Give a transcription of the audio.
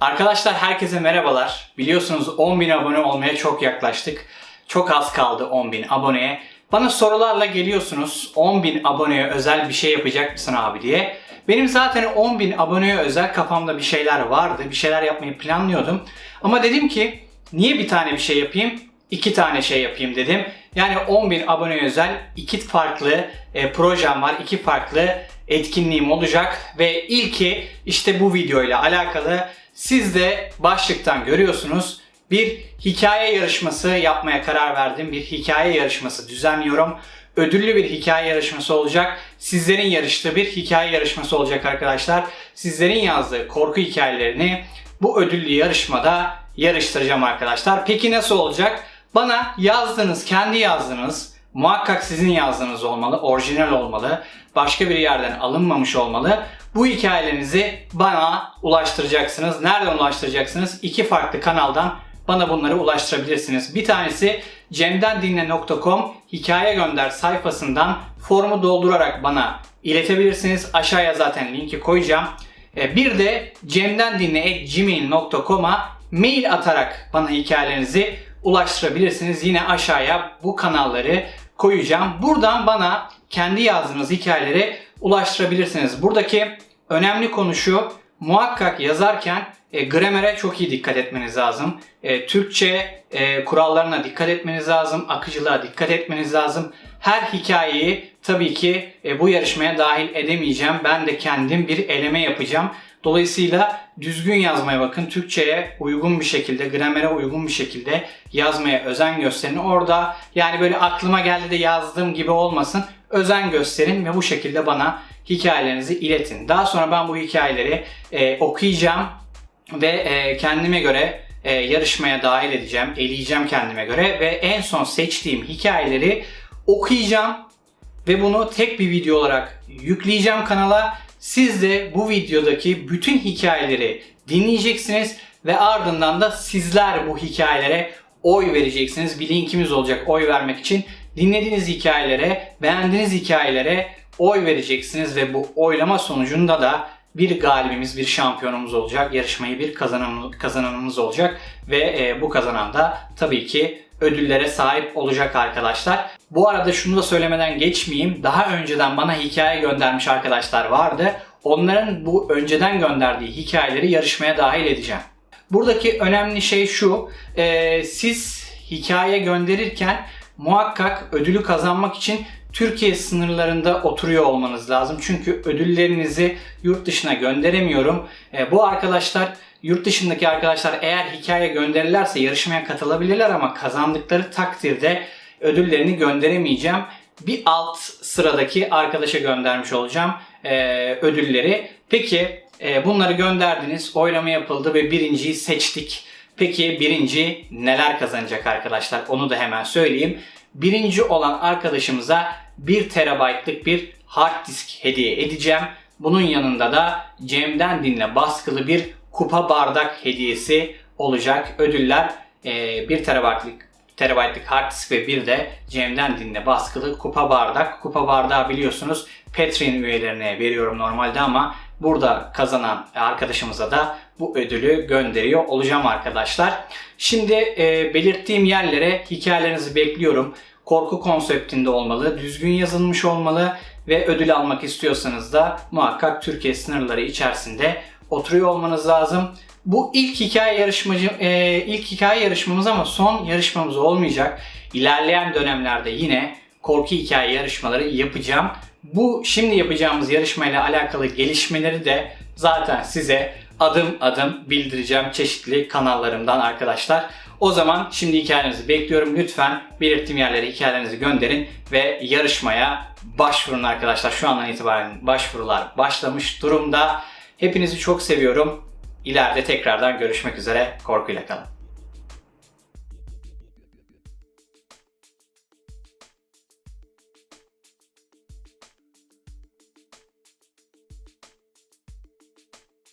Arkadaşlar herkese merhabalar. Biliyorsunuz 10.000 abone olmaya çok yaklaştık. Çok az kaldı 10.000 aboneye. Bana sorularla geliyorsunuz 10.000 aboneye özel bir şey yapacak mısın abi diye. Benim zaten 10.000 aboneye özel kafamda bir şeyler vardı. Bir şeyler yapmayı planlıyordum. Ama dedim ki niye bir tane bir şey yapayım? İki tane şey yapayım dedim. Yani 10.000 aboneye özel iki farklı e, projem var. iki farklı etkinliğim olacak. Ve ilki işte bu videoyla alakalı. Siz de başlıktan görüyorsunuz. Bir hikaye yarışması yapmaya karar verdim. Bir hikaye yarışması düzenliyorum. Ödüllü bir hikaye yarışması olacak. Sizlerin yarıştığı bir hikaye yarışması olacak arkadaşlar. Sizlerin yazdığı korku hikayelerini bu ödüllü yarışmada yarıştıracağım arkadaşlar. Peki nasıl olacak? Bana yazdığınız, kendi yazdığınız, muhakkak sizin yazdığınız olmalı, orijinal olmalı, başka bir yerden alınmamış olmalı. Bu hikayelerinizi bana ulaştıracaksınız. Nereden ulaştıracaksınız? İki farklı kanaldan bana bunları ulaştırabilirsiniz. Bir tanesi cemdendinle.com hikaye gönder sayfasından formu doldurarak bana iletebilirsiniz. Aşağıya zaten linki koyacağım. E, Bir de cemdendinle.gmail.com'a mail atarak bana hikayelerinizi ulaştırabilirsiniz. Yine aşağıya bu kanalları koyacağım. Buradan bana kendi yazdığınız hikayeleri ulaştırabilirsiniz. Buradaki önemli konu şu. Muhakkak yazarken e, gramere çok iyi dikkat etmeniz lazım. E, Türkçe e, kurallarına dikkat etmeniz lazım. Akıcılığa dikkat etmeniz lazım. Her hikayeyi tabii ki e, bu yarışmaya dahil edemeyeceğim. Ben de kendim bir eleme yapacağım. Dolayısıyla düzgün yazmaya bakın. Türkçe'ye uygun bir şekilde, gramere uygun bir şekilde yazmaya özen gösterin. Orada yani böyle aklıma geldi de yazdığım gibi olmasın. Özen gösterin ve bu şekilde bana hikayelerinizi iletin. Daha sonra ben bu hikayeleri e, okuyacağım ve e, kendime göre e, yarışmaya dahil edeceğim, eleyeceğim kendime göre ve en son seçtiğim hikayeleri okuyacağım ve bunu tek bir video olarak yükleyeceğim kanala. Siz de bu videodaki bütün hikayeleri dinleyeceksiniz ve ardından da sizler bu hikayelere oy vereceksiniz. Bir linkimiz olacak oy vermek için. Dinlediğiniz hikayelere, beğendiğiniz hikayelere oy vereceksiniz ve bu oylama sonucunda da bir galibimiz, bir şampiyonumuz olacak. Yarışmayı bir kazananımız, olacak ve e, bu kazanan da tabii ki ödüllere sahip olacak arkadaşlar. Bu arada şunu da söylemeden geçmeyeyim. Daha önceden bana hikaye göndermiş arkadaşlar vardı. Onların bu önceden gönderdiği hikayeleri yarışmaya dahil edeceğim. Buradaki önemli şey şu. e, siz hikaye gönderirken muhakkak ödülü kazanmak için Türkiye sınırlarında oturuyor olmanız lazım. Çünkü ödüllerinizi yurt dışına gönderemiyorum. E, bu arkadaşlar yurt dışındaki arkadaşlar eğer hikaye gönderirlerse yarışmaya katılabilirler ama kazandıkları takdirde ödüllerini gönderemeyeceğim. Bir alt sıradaki arkadaşa göndermiş olacağım e, ödülleri. Peki e, bunları gönderdiniz, oylama yapıldı ve birinciyi seçtik. Peki birinci neler kazanacak arkadaşlar? Onu da hemen söyleyeyim. Birinci olan arkadaşımıza 1 terabaytlık bir hard disk hediye edeceğim. Bunun yanında da Cem'den dinle baskılı bir kupa bardak hediyesi olacak. Ödüller e, 1 terabaytlık terabaytlık hard disk ve bir de Cem'den dinle baskılı kupa bardak. Kupa bardağı biliyorsunuz Patreon üyelerine veriyorum normalde ama burada kazanan arkadaşımıza da bu ödülü gönderiyor olacağım arkadaşlar. Şimdi e, belirttiğim yerlere hikayelerinizi bekliyorum. Korku konseptinde olmalı, düzgün yazılmış olmalı ve ödül almak istiyorsanız da muhakkak Türkiye sınırları içerisinde oturuyor olmanız lazım. Bu ilk hikaye yarışmacı e, ilk hikaye yarışmamız ama son yarışmamız olmayacak. İlerleyen dönemlerde yine korku hikaye yarışmaları yapacağım. Bu şimdi yapacağımız yarışmayla alakalı gelişmeleri de zaten size adım adım bildireceğim çeşitli kanallarımdan arkadaşlar. O zaman şimdi hikayelerinizi bekliyorum. Lütfen belirttiğim yerlere hikayelerinizi gönderin ve yarışmaya başvurun arkadaşlar. Şu andan itibaren başvurular başlamış durumda. Hepinizi çok seviyorum. İleride tekrardan görüşmek üzere. Korkuyla kalın.